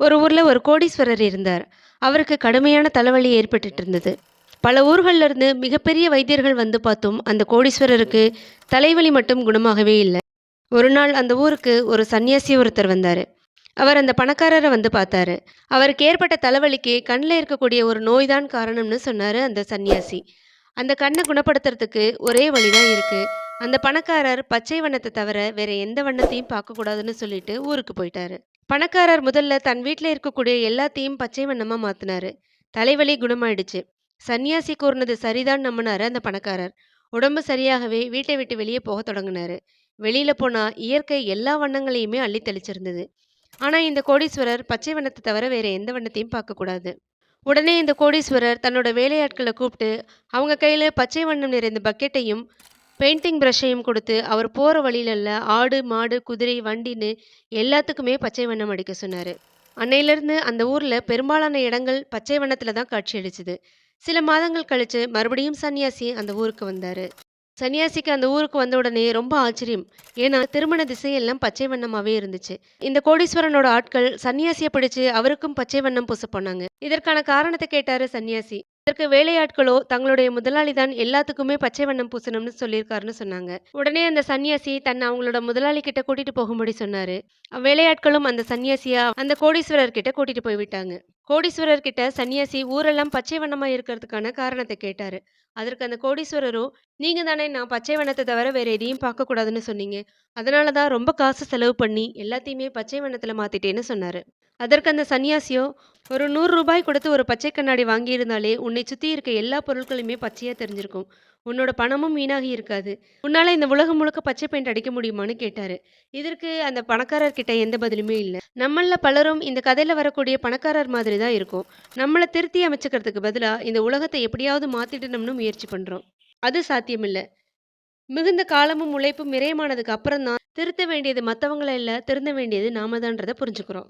ஒரு ஊரில் ஒரு கோடீஸ்வரர் இருந்தார். அவருக்கு கடுமையான தலைவலி ஏற்பட்டுட்டு இருந்தது. பல ஊர்களிலிருந்து மிகப்பெரிய வைத்தியர்கள் வந்து பார்த்தும் அந்த கோடீஸ்வரருக்கு தலைவலி மட்டும் குணமாகவே இல்லை ஒரு நாள் அந்த ஊருக்கு ஒரு சன்னியாசி ஒருத்தர் வந்தார் அவர் அந்த பணக்காரரை வந்து பார்த்தாரு. அவருக்கு ஏற்பட்ட தலைவலிக்கு கண்ணில் இருக்கக்கூடிய ஒரு நோய் தான் காரணம்னு சொன்னார் அந்த சன்னியாசி. அந்த கண்ணை குணப்படுத்துறதுக்கு ஒரே வழி தான் இருக்குது அந்த பணக்காரர் பச்சை வண்ணத்தை தவிர வேற எந்த வண்ணத்தையும் பார்க்கக்கூடாதுன்னு சொல்லிட்டு ஊருக்கு போயிட்டாரு. பணக்காரர் முதல்ல தன் வீட்டில் இருக்கக்கூடிய எல்லாத்தையும் பச்சை வண்ணமாக மாத்தினாரு தலைவலி குணமாயிடுச்சு. சன்னியாசி கூறுனது சரிதான் நம்புனாரு அந்த பணக்காரர். உடம்பு சரியாகவே வீட்டை விட்டு வெளியே போக தொடங்கினாரு வெளியில போனா இயற்கை எல்லா வண்ணங்களையுமே அள்ளி தெளிச்சிருந்தது. ஆனா இந்த கோடீஸ்வரர் பச்சை வண்ணத்தை தவிர வேற எந்த வண்ணத்தையும் பார்க்கக்கூடாது. உடனே இந்த கோடீஸ்வரர் தன்னோட வேலையாட்களை கூப்பிட்டு அவங்க கையில பச்சை வண்ணம் நிறைந்த பக்கெட்டையும், பெயிண்டிங் பிரஷ்ஷையும் கொடுத்து அவர் போகிற வழியில ஆடு, மாடு, குதிரை, வண்டின்னு எல்லாத்துக்குமே பச்சை வண்ணம் அடிக்க சொன்னார் அன்னையிலிருந்து அந்த ஊரில் பெரும்பாலான இடங்கள் பச்சை வண்ணத்தில் தான் காட்சியளிச்சுது. சில மாதங்கள் கழித்து மறுபடியும் சன்னியாசி அந்த ஊருக்கு வந்தார் சன்னியாசிக்கு அந்த ஊருக்கு வந்த உடனே ரொம்ப ஆச்சரியம். ஏன்னா திருமண திசையெல்லாம் பச்சை வண்ணமாகவே இருந்துச்சு. இந்த கோடீஸ்வரனோட ஆட்கள் சன்னியாசியை பிடிச்சு அவருக்கும் பச்சை வண்ணம் பூச போனாங்க. இதற்கான காரணத்தை கேட்டாரு சன்னியாசி. இதற்கு வேலையாட்களோ தங்களுடைய முதலாளி தான் எல்லாத்துக்குமே பச்சை வண்ணம் பூசணும்னு சொல்லியிருக்காருன்னு சொன்னாங்க. உடனே அந்த சன்னியாசி தன்னை அவங்களோட முதலாளி கிட்ட கூட்டிட்டு போகும்படி சொன்னாரு. வேலையாட்களும் அந்த சன்னியாசியா அந்த கோடீஸ்வரர் கிட்ட கூட்டிட்டு போய் விட்டாங்க. கோடீஸ்வரர் கிட்ட சன்னியாசி ஊரெல்லாம் பச்சை வண்ணமா இருக்கிறதுக்கான காரணத்தை கேட்டாரு. அதற்கு அந்த கோடீஸ்வரரோ நீங்க தானே நான் பச்சை வண்ணத்தை தவிர வேற எதையும் பார்க்கக்கூடாதுன்னு சொன்னீங்க. அதனாலதான் ரொம்ப காசு செலவு பண்ணி எல்லாத்தையுமே பச்சை வண்ணத்துல மாத்திட்டேன்னு சொன்னாரு. அதற்கு அந்த சன்னியாசியோ ஒரு நூறு ரூபாய் கொடுத்து ஒரு பச்சை கண்ணாடி வாங்கியிருந்தாலே உன்னை சுற்றி இருக்க எல்லா பொருட்களுமே பச்சையாக தெரிஞ்சிருக்கும். உன்னோட பணமும் வீணாகி இருக்காது. உன்னால் இந்த உலகம் முழுக்க பச்சை பெயிண்ட் அடிக்க முடியுமான்னு கேட்டாரு. இதற்கு அந்த பணக்காரர்கிட்ட எந்த பதிலுமே இல்லை நம்மளில் பலரும் இந்த கதையில் வரக்கூடிய பணக்காரர் மாதிரி தான் இருக்கும் நம்மளை திருத்தி அமைச்சுக்கிறதுக்கு பதிலாக இந்த உலகத்தை எப்படியாவது மாற்றிடணும்னு முயற்சி பண்ணுறோம் அது சாத்தியமில்லை மிகுந்த காலமும் உழைப்பும் விரயமானதுக்கு அப்புறம் தான் திருத்த வேண்டியது மற்றவங்கள இல்லை திருந்த வேண்டியது நாம தான்றதை புரிஞ்சுக்கிறோம்.